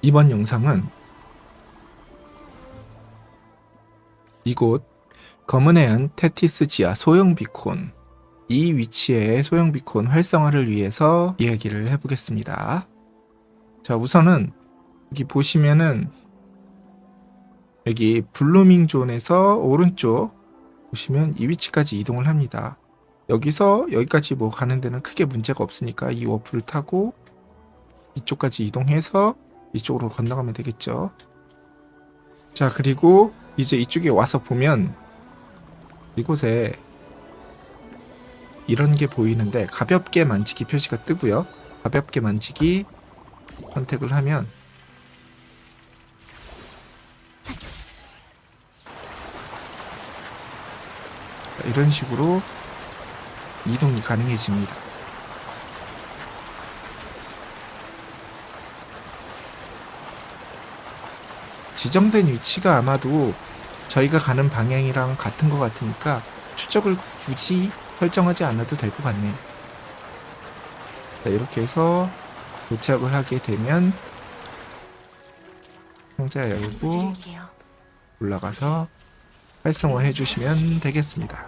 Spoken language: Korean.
이번 영상은 이곳 검은해안 테티스 지하 소형 비콘 이 위치의 소형 비콘 활성화를 위해서 이야기를 해보겠습니다. 자 우선은 여기 보시면은 여기 블루밍 존에서 오른쪽 보시면 이 위치까지 이동을 합니다. 여기서 여기까지 뭐 가는 데는 크게 문제가 없으니까 이 워프를 타고 이쪽까지 이동해서 이쪽으로 건너가면 되겠죠. 자, 그리고 이제 이쪽에 와서 보면 이곳에 이런 게 보이는데 가볍게 만지기 표시가 뜨고요. 가볍게 만지기 선택을 하면 자, 이런 식으로 이동이 가능해집니다. 지정된 위치가 아마도 저희가 가는 방향이랑 같은 것 같으니까 추적을 굳이 설정하지 않아도 될 것 같네요. 자, 이렇게 해서 도착을 하게 되면 상자 열고. 올라가서 활성화 해주시면 되겠습니다.